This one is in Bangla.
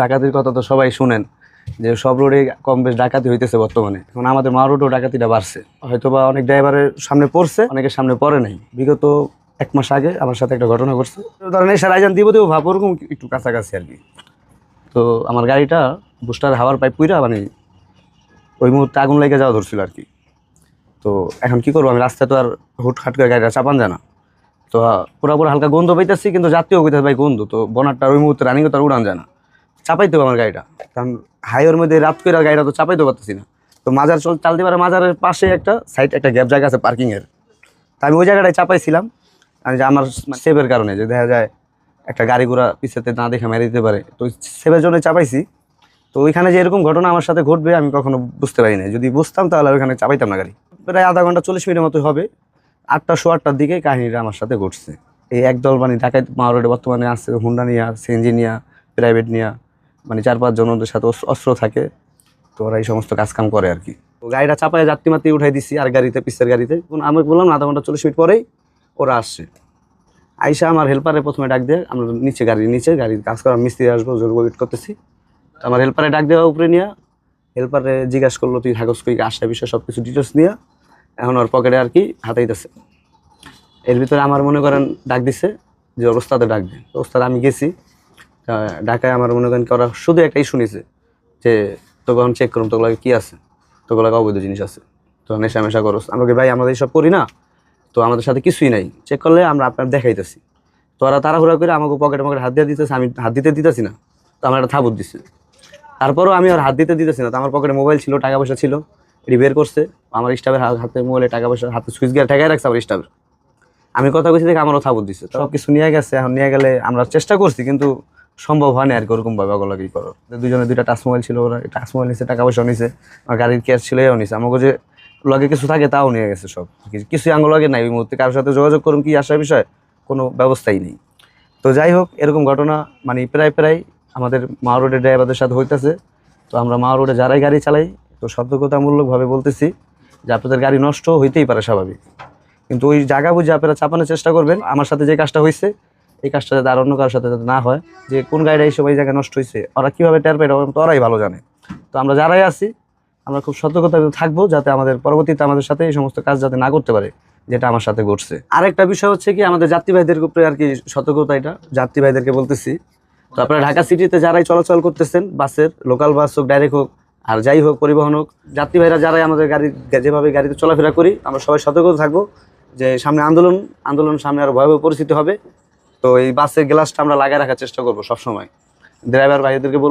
ডাকাতির কথা তো সবাই শুনেন, যে সব রোডে কম বেশ ডাকাতি হইতেছে বর্তমানে। এখন আমাদের মা রোডেও ডাকাতিটা বাড়ছে। হয়তো বা অনেক ড্রাইভারের সামনে পড়ছে, অনেকের সামনে পড়ে নাই। বিগত এক মাস আগে আমার সাথে একটা ঘটনা ঘটছে। ধরেন এসে রাইজান দিব দেবো ভাব, ওরকম একটু কাছাকাছি আর কি। তো আমার গাড়িটা বুস্টার হাওয়ার পাইপ পুইরা মানে ওই মুহূর্তে আগুন লেগে যাওয়া ধরছিল আর কি। তো এখন কি করব, আমি রাস্তায় তো আর হুটহাট করে গাড়িটা চাপান যায় না। তো পুরা পুরো হালকা গন্ধ পাইতেছি, কিন্তু যাত্রীও কইতেছে ভাই গন্ধ, তো বনারটা ওই মুহূর্তে রানিং তো আর উড়ান যায় না। চাপাইতে হবে আমার গাড়িটা। কারণ হাইওয়ের মধ্যে রাত করে গাড়িটা তো চাপাইতে পারতেছি না। তো মাজার চল চালতে পারে মাজারের পাশে একটা সাইড একটা গ্যাপ জায়গা আছে পার্কিংয়ের তা আমি ওই জায়গাটায় চাপাইছিলাম। আর যে আমার সেভের কারণে যে দেখা যায় একটা গাড়ি ঘোড়া পিছাতে না দেখে মেরে দিতে পারে। তো সেভের জন্য চাপাইছি। তো ওইখানে যে এরকম ঘটনা আমার সাথে ঘটবে আমি কখনো বুঝতে পারি না যদি বুঝতাম তাহলে ওইখানে চাপাইতাম না গাড়ি। প্রায় আধা ঘণ্টা চল্লিশ মিনিটের মতো হবে। আটটা শো আটটার দিকে কাহিনীটা আমার সাথে ঘটছে। এই একদল মানে ঢাকায় মাওয়ারোডে বর্তমানে আসছে, হুন্ডা নিয়া সিএনজি নিয়া প্রাইভেট নিয়া। মানে চার পাঁচ জনের সাথে অস্ত্র থাকে, তো ওরা এই সমস্ত কাজকাম করে আর কি। গাড়িটা চাপায় যাত্রী মাত্রী উঠাই দিছি আর গাড়িতে, পিসের গাড়িতে। আমি বললাম আধা ঘণ্টা চল্লিশ মিনিট পরেই ওরা আসছে। আইসা আমার হেল্পারে প্রথমে ডাক দিয়ে আমরা নিচে গাড়ির নিচে গাড়ির কাজ করা মিস্ত্রি আসব, জোর ওয়েট করতেছি। আমার হেল্পারে ডাক দেওয়া উপরে নিয়ে হেল্পারে জিজ্ঞাসা করল, তুই কাগজ কই, আসা বিষয় সব কিছু ডিটেলস নিয়ে? এখন ওর পকেটে আর কি হাতাইতেছে। এর ভিতরে আমার মনে করেন ডাক দিছে, যে অবস্থাতে ডাক তো ওস্তাদ আমি গেছি ঢাকায় আমার মনে করেন ওরা শুধু একটাই শুনেছে যে তোকে এখন চেক করুন তোগুলো কি আছে? তোগুলো অবৈধ জিনিস আছে। তো নেশা মেশা করো আমাকে ভাই আমাদের এইসব করি না। তো আমাদের সাথে কিছুই নাই। চেক করলে আমরা আপনার দেখাইতেছি। তো ওরা তাড়াহুড়া করে আমাকে পকেটে পকেটে হাত দিয়ে দিতেছে, আমি হাত দিতে দিতেছি না। তো আমার একটা থাবুত দিচ্ছে তারপরেও আমি আর হাত দিতে দিতেছি না। তো আমার পকেটে মোবাইল ছিল, টাকা পয়সা ছিল। এটি বের করছে। আমার স্টাফের হাতে মোবাইলে টাকা পয়সা, হাতে সুইচ গিয়ে ঠেকাই রাখছে আমার স্টাফের। আমি কথা কইছি দেখে আমারও থাবুত দিচ্ছে সব কিছু নিয়ে গেছে। এখন নিয়ে গেলে আমরা চেষ্টা করছি, কিন্তু সম্ভব হয় না আর কি ওরকম ভাবে ওগুলো কি করো দুজনে দুইটা টাচ মোবাইল ছিল, ওরা টাচ মোবাইল নিছে, টাকা পয়সা নিছে আর গাড়ির ক্যাশ ছিল, এও নিছে। আমাকে যে লগে কিছু থাকে তাও নিয়ে গেছে সব। কিছু- আঙুল লগে নাই, ওই মুহূর্তে কারোর সাথে যোগাযোগ করুন কি আসার বিষয়, কোনো ব্যবস্থাই নেই। তো যাই হোক, এরকম ঘটনা মানে প্রায় প্রায় আমাদের মা রোডের ড্রাইভারদের সাথে হইতেছে। তো আমরা মা রোডে যারাই গাড়ি চালাই, তো সতর্কতামূলকভাবে বলতেছি যে আপনাদের গাড়ি নষ্ট হইতেই পারে স্বাভাবিক। কিন্তু ওই জায়গা বুঝে আপনারা চাপানোর চেষ্টা করবেন। আমার সাথে যে কাজটা হয়েছে এই কাজটা যাতে আর অন্য কারোর সাথে যাতে না হয়, যে কোন গাড়িটা এই সময় জায়গায় নষ্ট হয়েছে ওরা কীভাবে টের এটা তো ওরাই ভালো জানে। তো আমরা যারাই আছি, আমরা খুব সতর্কতা থাকব যাতে আমাদের পরবর্তীতে আমাদের সাথে এই সমস্ত কাজ যাতে না করতে পারে, যেটা আমার সাথে ঘটছে। আরেকটা বিষয় হচ্ছে কি, আমাদের যাত্রীবাহীদের উপরে আর কি সতর্কতা এটা, যাত্রীবাহীদেরকে বলতেছি। তো আপনারা ঢাকা সিটিতে যারাই চলাচল করতেছেন, বাসের লোকাল বাস হোক ডাইরেক্ট হোক, আর যাই হোক, পরিবহন হোক, যাত্রীবাহীরা যারাই আমাদের গাড়ি, যেভাবে গাড়িতে চলাফেরা করি, আমরা সবাই সতর্ক থাকব যে সামনে আন্দোলন আন্দোলন সামনে আরও ভয়াবহ পরিস্থিতি হবে। তো এই বাসের গ্লাসটা আমরা লাগায় রাখার চেষ্টা করব সবসময়। ড্রাইভার ভাইদেরকে বলব